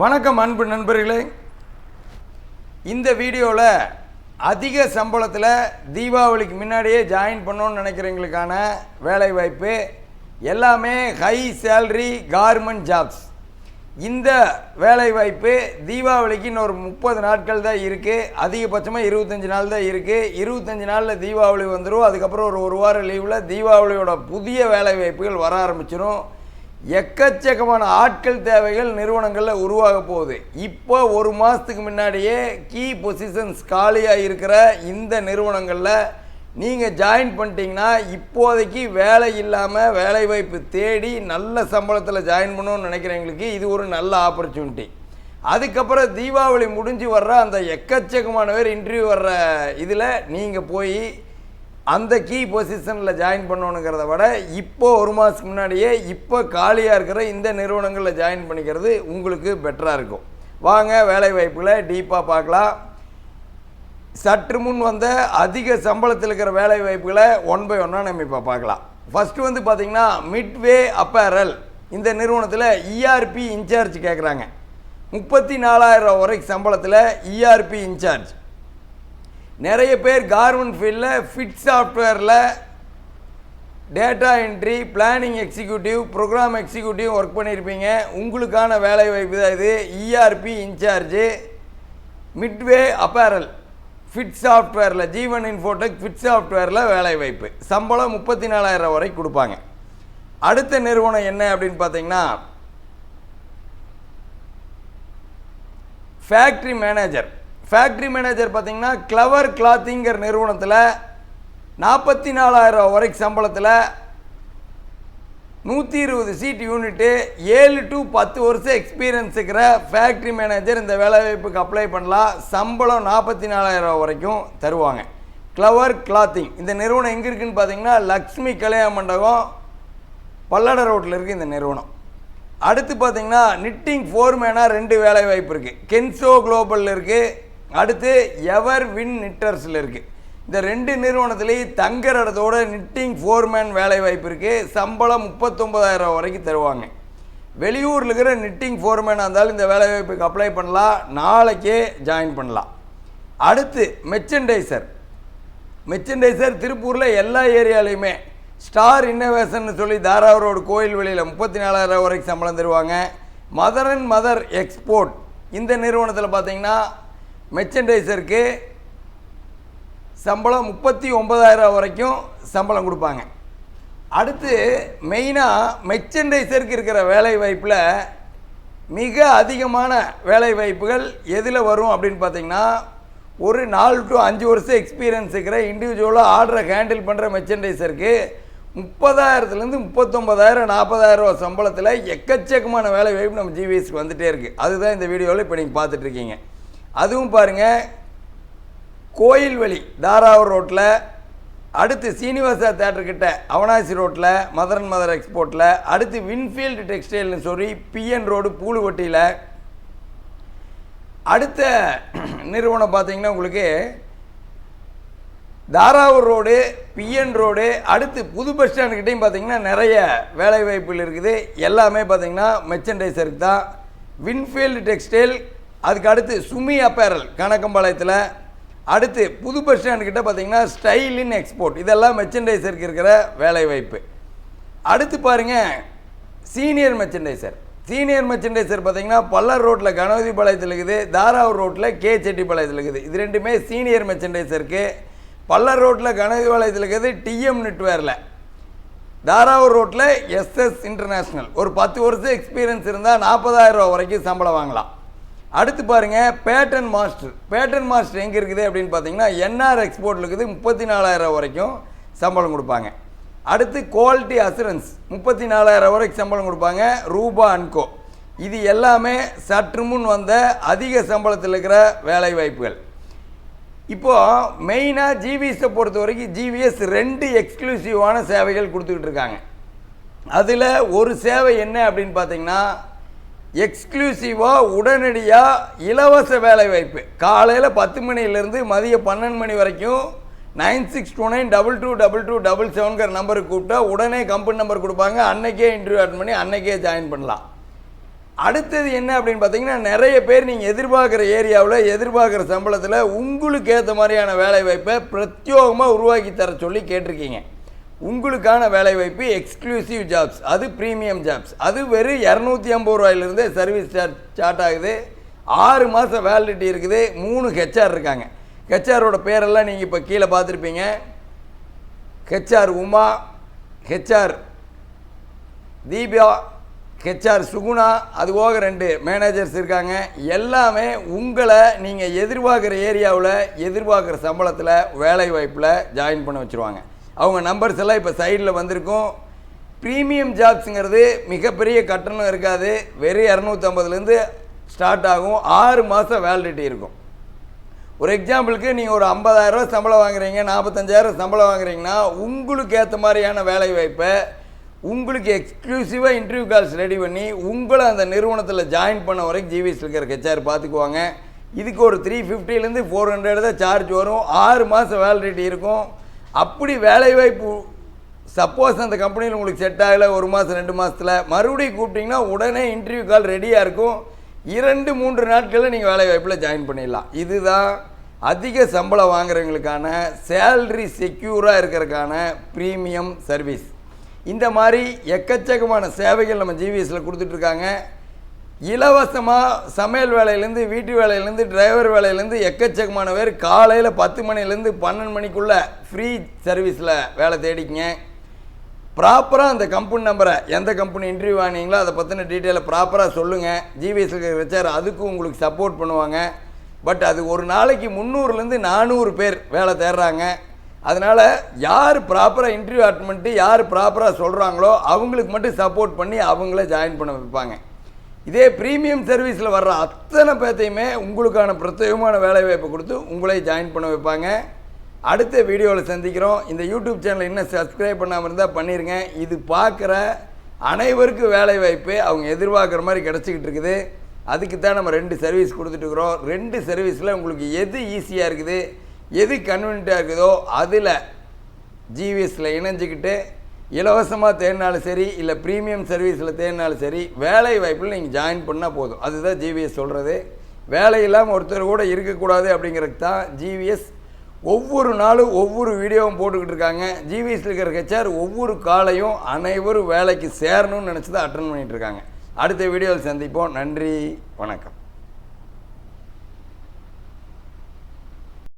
வணக்கம் அன்பு நண்பர்களே. இந்த வீடியோவில் அதிக சம்பளத்தில் தீபாவளிக்கு முன்னாடியே ஜாயின் பண்ணணும்னு நினைக்கிறவங்களுக்கான வேலைவாய்ப்பு எல்லாமே ஹை சேல்ரி கார்மெண்ட் ஜாப்ஸ் இந்த வேலைவாய்ப்பு தீபாவளிக்கு இன்னொரு முப்பது நாட்கள் தான் இருக்குது அதிகபட்சமாக இருபத்தஞ்சி நாள் தான் இருக்குது இருபத்தஞ்சி நாளில் தீபாவளி வந்துடும் அதுக்கப்புறம் ஒரு ஒரு வாரம் லீவில் தீபாவளியோட புதிய வேலைவாய்ப்புகள் வர ஆரம்பிச்சிடும் எக்கச்சக்கமான ஆட்கள் தேவைகள் நிறுவனங்களில் உருவாக போகுது. இப்போ ஒரு மாதத்துக்கு முன்னாடியே கீ பொசிஷன்ஸ் காலியாக இருக்கிற இந்த நிறுவனங்களில் நீங்கள் ஜாயின் பண்ணிட்டீங்கன்னா இப்போதைக்கு வேலை இல்லாமல் வேலைவாய்ப்பு தேடி நல்ல சம்பளத்தில் ஜாயின் பண்ணணும்னு நினைக்கிறவங்களுக்கு இது ஒரு நல்ல ஆப்பர்ச்சுனிட்டி அதுக்கப்புறம் தீபாவளி முடிஞ்சு வர்ற அந்த எக்கச்சக்கமான பேர் இன்டர்வியூ வர்ற இதில் நீங்கள் போய் அந்த கீ பொசிஷனில் ஜாயின் பண்ணணுங்கிறத விட இப்போ ஒரு மாதத்துக்கு முன்னாடியே இப்போ காலியாக இருக்கிற இந்த நிறுவனங்களில் ஜாயின் பண்ணிக்கிறது உங்களுக்கு பெட்டராக இருக்கும். வாங்க வேலை வாய்ப்புகளை டீப்பாக பார்க்கலாம். சற்று முன் வந்த அதிக சம்பளத்தில் இருக்கிற வேலை வாய்ப்புகளை ஒன் பை ஒன்னாக நம்ம இப்போ பார்க்கலாம். ஃபஸ்ட்டு வந்து பார்த்திங்கன்னா மிட்வே அப்பேரல் இந்த நிறுவனத்தில் இஆர்பி இன்சார்ஜ் கேட்குறாங்க முப்பத்தி நாலாயிரம் வரைக்கும் சம்பளத்தில் இஆர்பி இன்சார்ஜ் நிறைய பேர் கார்மெண்ட் ஃபீல்டில் ஃபிட் சாஃப்ட்வேரில் data entry planning executive programme executive work பண்ணியிருப்பீங்க உங்களுக்கான வேலை வாய்ப்பு தான் இது. ERP incharge midway apparel fit சாஃப்ட்வேரில் ஜீவன் இன்ஃபோடெக் ஃபிட் சாஃப்ட்வேரில் வேலை வாய்ப்பு. சம்பளம் முப்பத்தி நாலாயிரம் வரைக்கும் கொடுப்பாங்க. அடுத்த நிறுவனம் என்ன அப்படின்னு பார்த்தீங்கன்னா ஃபேக்ட்ரி மேனேஜர் ஃபேக்ட்ரி மேனேஜர் பார்த்தீங்கன்னா கிளவர் கிளாத்திங்கிற நிறுவனத்தில் நாற்பத்தி நாலாயிரம் வரைக்கும் சம்பளத்தில் நூற்றி இருபது சீட் யூனிட்டு ஏழு டு பத்து வருஷம் எக்ஸ்பீரியன்ஸ் இருக்கிற ஃபேக்ட்ரி மேனேஜர் இந்த வேலைவாய்ப்புக்கு அப்ளை பண்ணலாம். சம்பளம் நாற்பத்தி நாலாயிரம் வரைக்கும் தருவாங்க. கிளவர் கிளாத்திங் இந்த நிறுவனம் எங்கே இருக்குதுன்னு பார்த்தீங்கன்னா லக்ஷ்மி கல்யாண மண்டபம் பல்லட ரோட்டில் இருக்குது இந்த நிறுவனம். அடுத்து பார்த்தீங்கன்னா நிட்டிங் ஃபோர்மேனாக ரெண்டு வேலைவாய்ப்பு இருக்குது கென்சோ குளோபலில் இருக்குது அடுத்து எவர் வின் நிட்டர்ஸில் இருக்குது இந்த ரெண்டு நிறுவனத்துலேயும் தங்குற இடத்தோட நிட்டிங் ஃபோர்மேன் வேலை வாய்ப்பு இருக்குது சம்பளம் முப்பத்தொம்பதாயிரம் வரைக்கும் தருவாங்க. வெளியூரில் இருக்கிற நிட்டிங் ஃபோர்மேனாக இருந்தாலும் இந்த வேலை வாய்ப்புக்கு அப்ளை பண்ணலாம். நாளைக்கே ஜாயின் பண்ணலாம். அடுத்து மெர்ச்சன்டைசர் மெர்ச்சன்டைசர் திருப்பூரில் எல்லா ஏரியாலையுமே ஸ்டார் இன்னோவேஷன் சொல்லி தாராவ ரோடு கோயில் வெளியில் முப்பத்தி நாலாயிரம் வரைக்கும் சம்பளம் தருவாங்க. மதர் அண்ட் மதர் எக்ஸ்போர்ட் இந்த நிறுவனத்தில் பார்த்தீங்கன்னா மெர்ச்சன்டைசருக்கு சம்பளம் முப்பத்தி ஒன்பதாயிரம் வரைக்கும் சம்பளம் கொடுப்பாங்க. அடுத்து மெயினாக மெர்ச்சன்டைசருக்கு இருக்கிற வேலை வாய்ப்பில் மிக அதிகமான வேலை வாய்ப்புகள் எதில் வரும் அப்படின்னு பார்த்தீங்கன்னா ஒரு நாலு டு அஞ்சு வருஷம் எக்ஸ்பீரியன்ஸ் இருக்கிற இண்டிவிஜுவலாக ஆர்டரை ஹேண்டில் பண்ணுற மெர்ச்சன்டைசருக்கு முப்பதாயிரத்துலேருந்து முப்பத்தொம்பதாயிரம் நாற்பதாயிரரூவா சம்பளத்தில் எக்கச்சக்கமான வேலை வாய்ப்பு நம்ம ஜிவிஎஸ்க்கு வந்துகிட்டே இருக்குது அதுதான் இந்த வீடியோவில் இப்போ நீங்கள் பார்த்துட்ருக்கீங்க அதுவும் பாருங்கள் வழி தாராவூர் ரோட்டில் அடுத்து சீனிவாசா தேட்டர்கிட்ட அவனாசி ரோட்டில் மதரன் மதர் எக்ஸ்போர்ட்டில் அடுத்து வின்ஃபீல்டு டெக்ஸ்டைல்னு சொல்லி பிஎன் ரோடு பூலுவட்டியில். அடுத்த நிறுவனம் பார்த்தீங்கன்னா உங்களுக்கு தாராவூர் ரோடு பிஎன் ரோடு அடுத்து புது பஸ் ஸ்டாண்டுக்கிட்டையும் பார்த்தீங்கன்னா நிறைய வேலைவாய்ப்புகள் இருக்குது. எல்லாமே பார்த்தீங்கன்னா மெர்ச்சன்டைசருக்கு தான். வின்ஃபீல்டு டெக்ஸ்டைல் அதுக்கு அடுத்து சுமி அப்பேரல் கணக்கம்பாளையத்தில் அடுத்து புது பஸ் ஸ்டாண்டுக்கிட்ட பார்த்தீங்கன்னா ஸ்டைலின் எக்ஸ்போர்ட் இதெல்லாம் மெர்ச்சன்டைசருக்கு இருக்கிற வேலைவாய்ப்பு. அடுத்து பாருங்கள் சீனியர் மெர்ச்சன்டைசர் சீனியர் மெர்ச்சன்டைசர் பார்த்தீங்கன்னா பல்லர் ரோட்டில் கணபதி பாளையத்தில் இருக்குது தாராவூர் ரோட்டில் கே செட்டிப்பாளையத்தில் இருக்குது. இது ரெண்டுமே சீனியர் மெர்ச்சன்டைசருக்கு பல்லர் ரோட்டில் கணபதி பாளையத்தில் இருக்குது டிஎம் நெட்வேரில் தாராவூர் ரோட்டில் எஸ்எஸ் இன்டர்நேஷ்னல் ஒரு பத்து வருஷம் எக்ஸ்பீரியன்ஸ் இருந்தால் நாற்பதாயிரம் ரூபா வரைக்கும் சம்பளம் வாங்கலாம். அடுத்து பாருங்கள் பேட்டன் மாஸ்டர் பேட்டன் மாஸ்டர் எங்கே இருக்குது அப்படின்னு பார்த்தீங்கன்னா என்ஆர் எக்ஸ்போர்ட்டில் இருக்குது முப்பத்தி நாலாயிரம் வரைக்கும் சம்பளம் கொடுப்பாங்க. அடுத்து குவாலிட்டி அசூரன்ஸ் முப்பத்தி நாலாயிரம் வரைக்கும் சம்பளம் கொடுப்பாங்க ரூபா அன்கோ இது எல்லாமே சற்று முன் வந்த அதிக சம்பளத்தில் இருக்கிற வேலை வாய்ப்புகள் இப்போது மெயினாக ஜிவிஎஸை பொறுத்த வரைக்கும் ஜிவிஎஸ் ரெண்டு எக்ஸ்க்ளூசிவான சேவைகள் கொடுத்துக்கிட்டு இருக்காங்க. அதில் ஒரு சேவை என்ன அப்படின்னு பார்த்தீங்கன்னா எக்ஸ்க்ளூசிவாக உடனடியாக இலவச வேலைவாய்ப்பு. காலையில் பத்து மணிலேருந்து மதியம் பன்னெண்டு மணி வரைக்கும் nine six two nine double two double two double செவன்கிற நம்பருக்கு கூப்பிட்டா உடனே கம்பெனி நம்பர் கொடுப்பாங்க. அன்னைக்கே இன்டர்வியூ அட்டன் பண்ணி அன்னைக்கே ஜாயின் பண்ணலாம். அடுத்தது என்ன அப்படின்னு பார்த்தீங்கன்னா நிறைய பேர் நீங்கள் எதிர்பார்க்குற ஏரியாவில் எதிர்பார்க்குற சம்பளத்தில் உங்களுக்கு ஏற்ற மாதிரியான வேலைவாய்ப்பை பிரத்யோகமாக உருவாக்கி தர சொல்லி கேட்டிருக்கீங்க. உங்களுக்கான வேலை வாய்ப்பு எக்ஸ்க்ளூசிவ் ஜாப்ஸ் அது ப்ரீமியம் ஜாப்ஸ் அது வெறும் இரநூத்தி ஐம்பது ரூபாயிலிருந்து சர்வீஸ் சார்ஜ் ஸ்டார்ட் ஆகுது. ஆறு மாதம் வேலிடிட்டி இருக்குது. மூணு ஹெச்ஆர் இருக்காங்க. ஹெச்ஆரோட பேரெல்லாம் நீங்கள் இப்போ கீழே பார்த்துருப்பீங்க. HR Uma HR Deepa HR Suguna அது போக ரெண்டு மேனேஜர்ஸ் இருக்காங்க. எல்லாமே உங்களை நீங்கள் எதிர்பார்க்குற ஏரியாவில் எதிர்பார்க்குற சம்பளத்தில் வேலை வாய்ப்பில் ஜாயின் பண்ண வச்சுருவாங்க. அவங்க நம்பர்ஸ் எல்லாம் இப்போ சைடில் வந்திருக்கும். ப்ரீமியம் ஜாப்ஸுங்கிறது மிகப்பெரிய கட்டணம் இருக்காது. வெறும் இரநூத்தம்பதுலேருந்து ஸ்டார்ட் ஆகும். ஆறு மாதம் வேலிடிட்டி இருக்கும். ஒரு எக்ஸாம்பிளுக்கு நீங்கள் ஒரு ஐம்பதாயிரரூவா சம்பளம் வாங்குறீங்க நாற்பத்தஞ்சாயிரம் சம்பளம் வாங்குறீங்கன்னா உங்களுக்கு ஏற்ற மாதிரியான வேலை வாய்ப்பை உங்களுக்கு எக்ஸ்க்ளூசிவாக இன்டர்வியூ கால்ஸ் ரெடி பண்ணி உங்களை அந்த நிறுவனத்தில் ஜாயின் பண்ண வரைக்கும் ஜிவிஎஸ் இருக்கிற ஹெச்ஆர் பார்த்துக்குவாங்க இதுக்கு ஒரு த்ரீ ஃபிஃப்டிலேருந்து ஃபோர் ஹண்ட்ரட் தான் சார்ஜ் வரும். ஆறு மாதம் வேலிடிட்டி இருக்கும். அப்படி வேலைவாய்ப்பு சப்போஸ் அந்த கம்பெனியில் உங்களுக்கு செட் ஆகலை ஒரு மாதம் ரெண்டு மாதத்தில் மறுபடியும் கூப்பிட்டிங்கன்னா உடனே இன்டர்வியூ கால் ரெடியாக இருக்கும். இரண்டு மூன்று நாட்களில் நீங்கள் வேலை வாய்ப்பில் ஜாயின் பண்ணிடலாம். இதுதான் அதிக சம்பளம் வாங்குறவங்களுக்கான சேல்ரி செக்யூராக இருக்கிறதுக்கான ப்ரீமியம் சர்வீஸ் இந்த மாதிரி எக்கச்சக்கமான சேவைகள் நம்ம ஜிவிஎஸில் கொடுத்துட்ருக்காங்க இலவசமாக சமையல் வேலையிலேருந்து வீட்டு வேலையிலேருந்து டிரைவர் வேலையிலேருந்து எக்கச்சக்கமான பேர் காலையில் பத்து மணிலேருந்து பன்னெண்டு மணிக்குள்ளே ஃப்ரீ சர்வீஸில் வேலை தேடிக்கங்க. ப்ராப்பராக அந்த கம்பெனி நம்பரை எந்த கம்பெனி இன்டர்வியூ ஆனீங்களோ அதை பற்றின டீட்டெயிலை ப்ராப்பராக சொல்லுங்கள் ஜிபிஎஸ்க்கு வச்சார் அதுக்கும் உங்களுக்கு சப்போர்ட் பண்ணுவாங்க. பட் அது ஒரு நாளைக்கு முந்நூறுலேருந்து நானூறு பேர் வேலை தேடுறாங்க. அதனால் யார் ப்ராப்பராக இன்டர்வியூ அட்மெண்ட்டு யார் ப்ராப்பராக சொல்கிறாங்களோ அவங்களுக்கு மட்டும் சப்போர்ட் பண்ணி அவங்கள ஜாயின் பண்ண வைப்பாங்க. இதே ப்ரீமியம் சர்வீஸில் வர்ற அத்தனை பேர்த்தையுமே உங்களுக்கான பிரத்யேகமான வேலைவாய்ப்பு கொடுத்து உங்களே ஜாயின் பண்ண வைப்பாங்க. அடுத்த வீடியோவில் சந்திக்கிறோம். இந்த யூடியூப் சேனலை இன்னும் சப்ஸ்கிரைப் பண்ணாமல் இருந்தால் பண்ணிடுங்க இது பார்க்குற அனைவருக்கும் வேலைவாய்ப்பு அவங்க எதிர்பார்க்குற மாதிரி கிடச்சிக்கிட்டு இருக்குது. அதுக்கு தான் நம்ம ரெண்டு சர்வீஸ் கொடுத்துட்ருக்குறோம் ரெண்டு சர்வீஸில் உங்களுக்கு எது ஈஸியாக இருக்குது எது கன்வீனியண்ட்டாக இருக்குதோ அதில் ஜிவிஎஸில் இணைஞ்சிக்கிட்டு இலவசமாக தேடினாலும் சரி இல்லை ப்ரீமியம் சர்வீஸில் தேடினாலும் சரி வேலை வாய்ப்பில் நீங்கள் ஜாயின் பண்ணால் போதும். அதுதான் ஜிவிஎஸ் சொல்கிறது வேலை இல்லாமல் ஒருத்தர் கூட இருக்கக்கூடாது அப்படிங்கிறது தான் ஜிவிஎஸ் ஒவ்வொரு நாளும் ஒவ்வொரு வீடியோவும் போட்டுக்கிட்டு இருக்காங்க. ஜிவிஎஸ்ல இருக்கிற ஹெச்ஆர் ஒவ்வொரு காலையும் அனைவரும் வேலைக்கு சேரணும்னு நினச்சி தான் அட்டன் பண்ணிகிட்ருக்காங்க இருக்காங்க. அடுத்த வீடியோவில் சந்திப்போம். நன்றி. வணக்கம்.